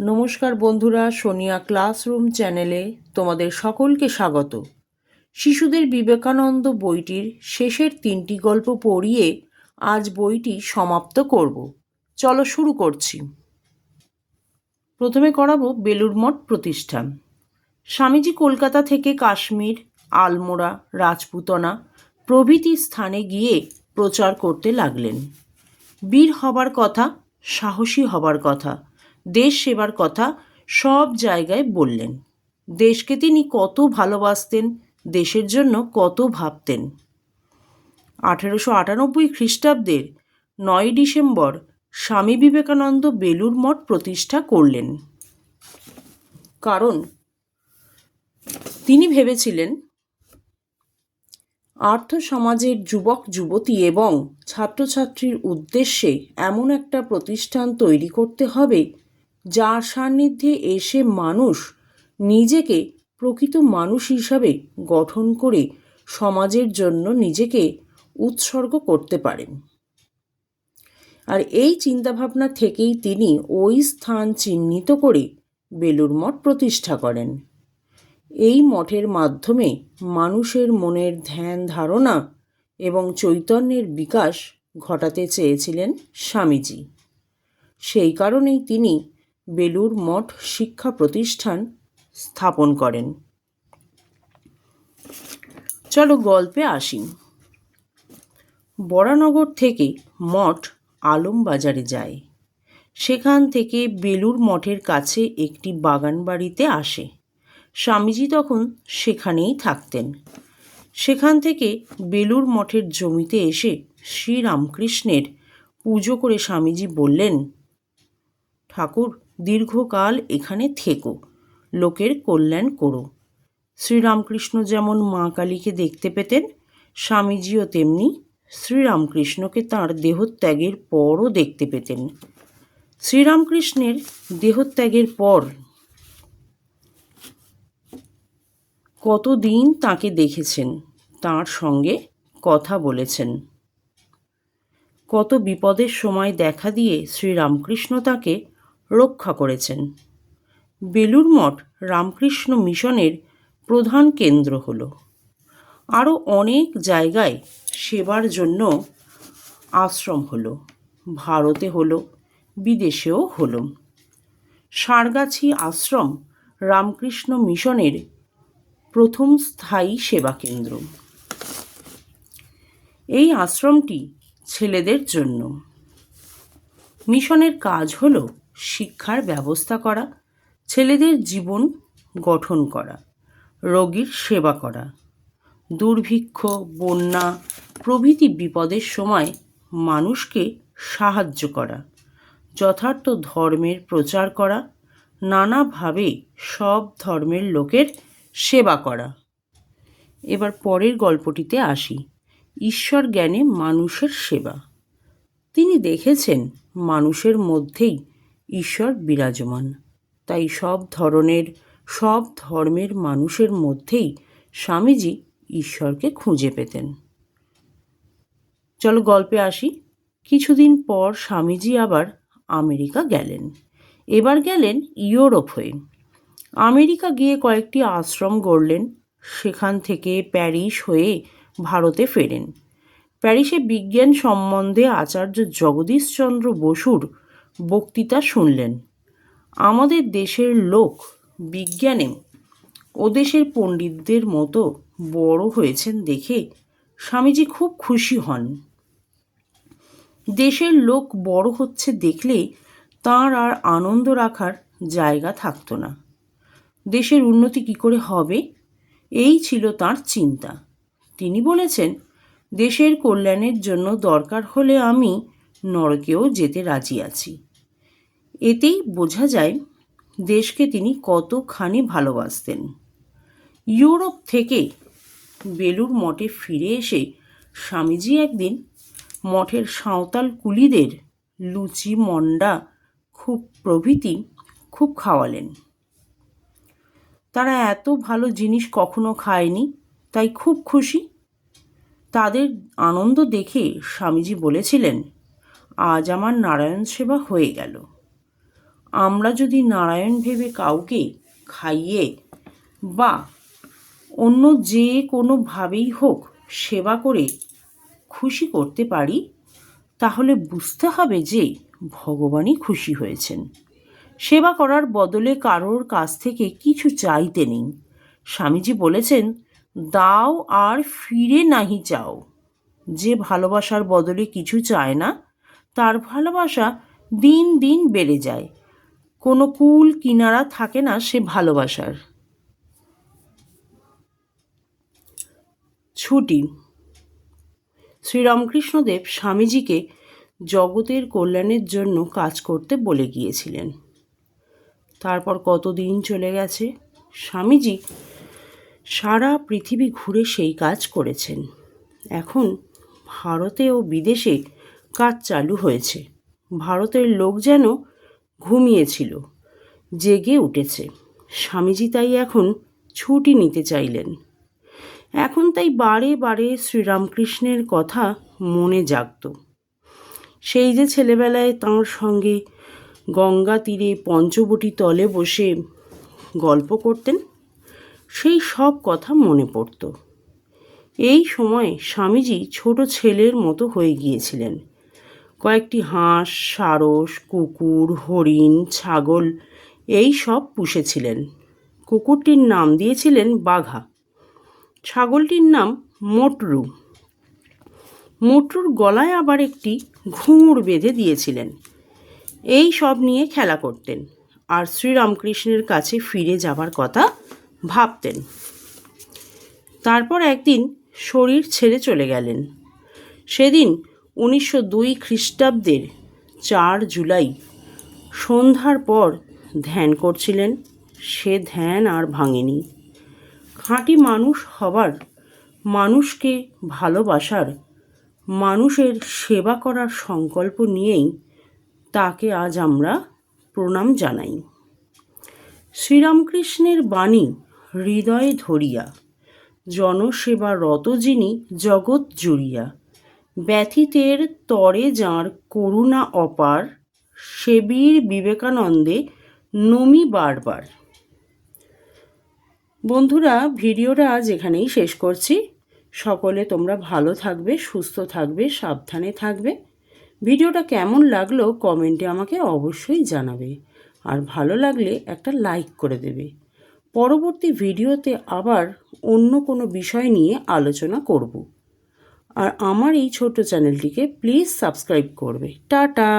নমস্কার বন্ধুরা, সোনিয়া ক্লাসরুম চ্যানেলে তোমাদের সকলকে স্বাগত। শিশুদের বিবেকানন্দ বইটির শেষের তিনটি গল্প পড়িয়ে আজ বইটি সমাপ্ত করব। চলো শুরু করছি। প্রথমে করাবো বেলুর মঠ প্রতিষ্ঠান। স্বামীজি কলকাতা থেকে কাশ্মীর, আলমোড়া, রাজপুতনা প্রভৃতি স্থানে গিয়ে প্রচার করতে লাগলেন। বীর হবার কথা, সাহসী হবার কথা দেশ সেবার কথা সব জায়গায় বললেন। দেশকে তিনি কত ভালোবাসতেন, দেশের জন্য কত ভাবতেন। আঠেরোশো আটানব্বই খ্রিস্টাব্দের নয় ডিসেম্বর স্বামী বিবেকানন্দ বেলুর মঠ প্রতিষ্ঠা করলেন। কারণ তিনি ভেবেছিলেন আর্থ সমাজের যুবক, যুবতী এবং ছাত্রছাত্রীর উদ্দেশ্যে এমন একটা প্রতিষ্ঠান তৈরি করতে হবে যার সান্নিধ্যে এসে মানুষ নিজেকে প্রকৃত মানুষ হিসাবে গঠন করে সমাজের জন্য নিজেকে উৎসর্গ করতে পারেন। আর এই চিন্তাভাবনা থেকেই তিনি ওই স্থান চিহ্নিত করে বেলুর মঠ প্রতিষ্ঠা করেন। এই মঠের মাধ্যমে মানুষের মনের ধ্যান ধারণা এবং চৈতন্যের বিকাশ ঘটাতে চেয়েছিলেন স্বামীজি। সেই কারণেই তিনি বেলুর মঠ শিক্ষা প্রতিষ্ঠান স্থাপন করেন। চলো গল্পে আসি। বরানগর থেকে মঠ আলমবাজারে যায়। সেখান থেকে বেলুর মঠের কাছে একটি বাগান বাড়িতে আসে। স্বামীজি তখন সেখানেই থাকতেন। সেখান থেকে বেলুর মঠের জমিতে এসে শ্রীরামকৃষ্ণের পুজো করে স্বামীজি বললেন ঠাকুর দীর্ঘকাল এখানে থেকো, লোকের কল্যাণ করো। শ্রীরামকৃষ্ণ যেমন মা কালীকে দেখতে পেতেন, স্বামীজিও তেমনি শ্রীরামকৃষ্ণকে তাঁর দেহত্যাগের পরও দেখতে পেতেন। শ্রীরামকৃষ্ণের দেহত্যাগের পর কতদিন তাকে দেখেছেন, তার সঙ্গে কথা বলেছেন। কত বিপদের সময় দেখা দিয়ে শ্রীরামকৃষ্ণ তাকে রক্ষা করেছেন। বেলুর মঠ রামকৃষ্ণ মিশনের প্রধান কেন্দ্র হল। আরও অনেক জায়গায় সেবার জন্য আশ্রম হলো, ভারতে হলো, বিদেশেও হলো। সারগাছি আশ্রম রামকৃষ্ণ মিশনের প্রথম স্থায়ী সেবা কেন্দ্র। এই আশ্রমটি ছেলেদের জন্য। মিশনের কাজ হল শিক্ষার ব্যবস্থা করা, ছেলেদের জীবন গঠন করা, রোগীর সেবা করা। দুর্ভিক্ষ, বন্যা প্রভৃতি বিপদের সময় মানুষকে সাহায্য করা, যথার্থ ধর্মের প্রচার করা, নানাভাবে সব ধর্মের লোকের সেবা করা। এবার পরের গল্পটিতে আসি। ঈশ্বর জ্ঞানে মানুষের সেবা। তিনি দেখেছেন মানুষের মধ্যেই ঈশ্বর বিরাজমান। তাই সব ধরনের, সব ধর্মের মানুষের মধ্যেই স্বামীজি ঈশ্বরকে খুঁজে পেতেন। চলো গল্পে আসি। কিছুদিন পর স্বামীজি আবার আমেরিকা গেলেন। এবার গেলেন ইউরোপ হয়ে। আমেরিকা গিয়ে কয়েকটি আশ্রম গড়লেন। সেখান থেকে প্যারিস হয়ে ভারতে ফেরেন। প্যারিসে বিজ্ঞান সম্বন্ধে আচার্য জগদীশচন্দ্র বসুর বক্তৃতা শুনলেন। আমাদের দেশের লোক বিজ্ঞানে ও দেশের পণ্ডিতদের মতো বড় হয়েছেন দেখে স্বামীজি খুব খুশি হন। দেশের লোক বড় হচ্ছে দেখলে তাঁর আর আনন্দ রাখার জায়গা থাকতো না। দেশের উন্নতি কী করে হবে, এই ছিল তার চিন্তা। তিনি বলেছেন, দেশের কল্যাণের জন্য দরকার হলে আমি নরকেও যেতে রাজি আছি। এতেই বোঝা যায় দেশকে তিনি কতখানি ভালোবাসতেন। ইউরোপ থেকে বেলুর মঠে ফিরে এসে স্বামীজি একদিন মঠের সাঁওতাল কুলিদের লুচি, মন্ডা, খুব প্রভৃতি খুব খাওয়ালেন। তারা এত ভালো জিনিস কখনো খায়নি, তাই খুব খুশি। তাদের আনন্দ দেখে স্বামীজি বলেছিলেন আজ আমার নারায়ণ সেবা হয়ে গেল। আমরা যদি নারায়ণ ভেবে কাউকে খাইয়ে বা অন্য যে কোনোভাবেই হোক সেবা করে খুশি করতে পারি, তাহলে বুঝতে হবে যে ভগবানই খুশি হয়েছেন। সেবা করার বদলে কারোর কাছ থেকে কিছু চাইতে নেই। স্বামীজি বলেছেন, দাও আর ফিরে নাহি চাও। যে ভালোবাসার বদলে কিছু চায় না তার ভালোবাসা দিন দিন বেড়ে যায়। কোনো কুল, কিনারা থাকে না সে ভালোবাসার। ছুটি। শ্রীরামকৃষ্ণদেব স্বামীজিকে জগতের কল্যাণের জন্য কাজ করতে বলে গিয়েছিলেন। তারপর কতদিন চলে গেছে? স্বামীজি সারা পৃথিবী ঘুরে সেই কাজ করেছেন। এখন ভারতে ও বিদেশে কাজ চালু হয়েছে। ভারতের লোক যেন ঘুমিয়েছিল, জেগে উঠেছে। স্বামীজি তাই এখন ছুটি নিতে চাইলেন। এখন তাই বারে বারে শ্রীরামকৃষ্ণের কথা মনে জাগত। সেই যে ছেলেবেলায় তাঁর সঙ্গে গঙ্গা তীরে পঞ্চবটি তলে বসে গল্প করতেন, সেই সব কথা মনে পড়ত। এই সময় স্বামীজি ছোট ছেলের মতো হয়ে গিয়েছিলেন। কয়েকটি হাঁস, সারস, কুকুর, হরিণ, ছাগল, এই সব পুষেছিলেন। কুকুরটির নাম দিয়েছিলেন বাঘা। ছাগলটির নাম মোটরু। মোটরুর গলায় আবার একটি ঘুঙুর বেঁধে দিয়েছিলেন। এই সব নিয়ে খেলা করতেন আর শ্রীরামকৃষ্ণের কাছে ফিরে যাবার কথা ভাবতেন। তারপর একদিন শরীর ছেড়ে চলে গেলেন। সেদিন উনিশশো দুই খ্রিস্টাব্দের চার জুলাই। সন্ধ্যার পর ধ্যান করছিলেন, সে ধ্যান আর ভাঙেনি। খাঁটি মানুষ হবার, মানুষকে ভালোবাসার, মানুষের সেবা করার সংকল্প নিয়েই তাকে আজ আমরা প্রণাম জানাই। শ্রীরামকৃষ্ণের বাণী হৃদয়ে ধরিয়া জনসেবা রত যিনি জগৎ জুড়িয়া ব্যথিতের তরে যাঁর করুণা অপার, সেবীর বিবেকানন্দে নমি বারবার। বন্ধুরা, ভিডিওটা আজ এখানেই শেষ করছি। সকলে তোমরা ভালো থাকবে, সুস্থ থাকবে, সাবধানে থাকবে। ভিডিওটা কেমন লাগল কমেন্টে আমাকে অবশ্যই জানাবে। আর ভালো লাগলে একটা লাইক করে দেবে। পরবর্তী ভিডিওতে আবার অন্য কোনো বিষয় নিয়ে আলোচনা করব। আর আমার এই ছোট চ্যানেলটিকে প্লিজ সাবস্ক্রাইব করবে। টাটা!